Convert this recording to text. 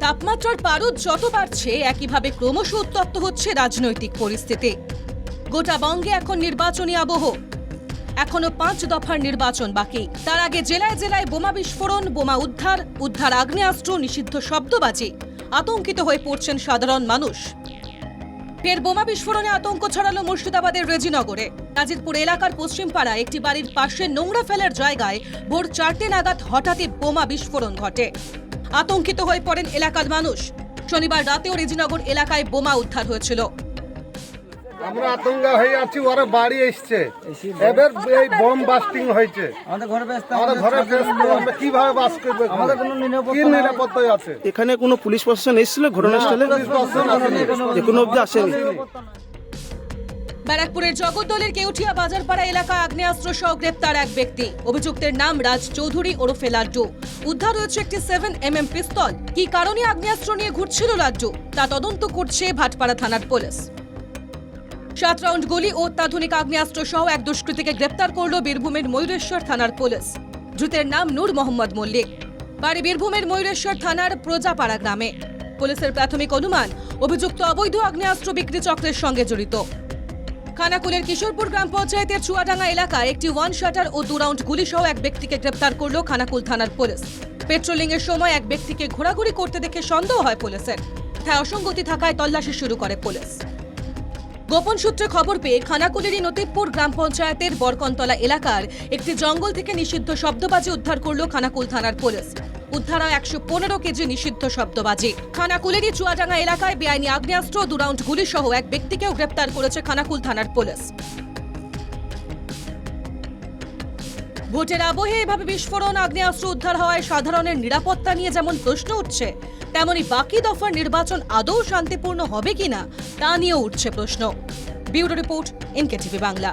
তাপমাত্রার পারদ যত বাড়ছে, একইভাবে ক্রমশ উত্তপ্ত হচ্ছে রাজনৈতিক পরিস্থিতি। গোটা বঙ্গে এখন নির্বাচনী আবহ। এখনও পাঁচ দফার নির্বাচন বাকি। তার আগে জেলায় জেলায় বোমা বিস্ফোরণ, বোমা উদ্ধার উদ্ধার আগ্নেয়াস্ত্র, নিষিদ্ধ শব্দবাজি। আতঙ্কিত হয়ে পড়ছেন সাধারণ মানুষ। ফের বোমা বিস্ফোরণে আতঙ্ক ছড়ালো মুর্শিদাবাদের রেজিনগরে। কাজিরপুর এলাকার পশ্চিম পাড়ায় একটি বাড়ির পাশে নোংরা ফেলার জায়গায় ভোর চারটে নাগাদ হঠাৎই বোমা বিস্ফোরণ ঘটে। আতঙ্কিত হয়ে পড়েন এলাকার মানুষ। শনিবার রাতেও রেজিনগর এলাকায় বোমা উদ্ধার হয়েছিল। আমরা আতঙ্ক হয়ে আছি ওরা বাড়ি এসছে। এবার এই বোম বাস্টিং হয়েছে। আমাদের ঘরে ব্যস্ত আমাদের ঘরে ব্যস্ত আমরা কীভাবে বাস করব? আমাদের কোনো নিরাপত্তা আছে? এখানে কোনো পুলিশ প্রশাসন এসেছিল ঘটনাস্থলে? পুলিশ প্রশাসন আসেনি। এখনও অব্দি আসেনি। ব্যারাকপুরের জগদ্দলের কেউঠিয়া বাজারপাড়া এলাকা আগ্নেয়াস্ত্র সহ গ্রেপ্তার এক ব্যক্তি। অভিযুক্তের নাম রাজ চৌধুরী ওরফে লাড্ডু। উদ্ধার হয়েছে একটি সেভেন এম এম পিস্তল। কি কারণে আগ্নেয়াস্ত্র নিয়ে ঘুরছিল লাড্ডু? তা তদন্ত করছে ভাটপাড়া থানার পুলিশ। সাত রাউন্ড গুলি ও অত্যাধুনিক আগ্নেয়াস্ত্র সহ এক দুষ্কৃতীকে গ্রেপ্তার করল বীরভূমের ময়ূরেশ্বর থানার পুলিশ। ধৃতের নাম নূর মোহাম্মদ মল্লিক। বাড়ি বীরভূমের ময়ূরেশ্বর থানার প্রজাপাড়া গ্রামে। পুলিশের প্রাথমিক অনুমান, অভিযুক্ত অবৈধ আগ্নেয়াস্ত্র বিক্রি চক্রের সঙ্গে জড়িত। খানাকুলের কিশোরপুর গ্রাম পঞ্চায়েতের চুয়াডাঙ্গা এলাকায় একটি ওয়ান শাটার ও দু রাউন্ড গুলি সহ এক ব্যক্তিকে গ্রেপ্তার করল খানাকুল থানার পুলিশ। পেট্রোলিং এর সময় এক ব্যক্তিকে ঘোরাঘুরি করতে দেখে সন্দেহ হয় পুলিশের। তাই অসঙ্গতি থাকায় তল্লাশি শুরু করে পুলিশ। গোপন সূত্রে খবর পেয়ে খানাকুলেরই নতিবপুর গ্রাম পঞ্চায়েতের বরকনতলা এলাকার একটি জঙ্গল থেকে নিষিদ্ধ শব্দবাজি উদ্ধার করল খানাকুল থানার পুলিশ। উদ্ধার হয় একশো পনেরো কেজি নিষিদ্ধ শব্দবাজি। খানাকুলেরই চুয়াডাঙ্গা এলাকায় বেআইনি আগ্নেয়াস্ত্র দু রাউন্ড গুলি সহ এক ব্যক্তিকেও গ্রেপ্তার করেছে খানাকুল থানার পুলিশ। ভোটের আবহে এভাবে বিস্ফোরণ, আগ্নেয়াস্ত্র উদ্ধার হওয়ায় সাধারণের নিরাপত্তা নিয়ে যেমন প্রশ্ন উঠছে, তেমনি বাকি দফার নির্বাচন আদৌ শান্তিপূর্ণ হবে কিনা তা নিয়েও উঠছে প্রশ্ন। Bureau report, NKTV Bangla.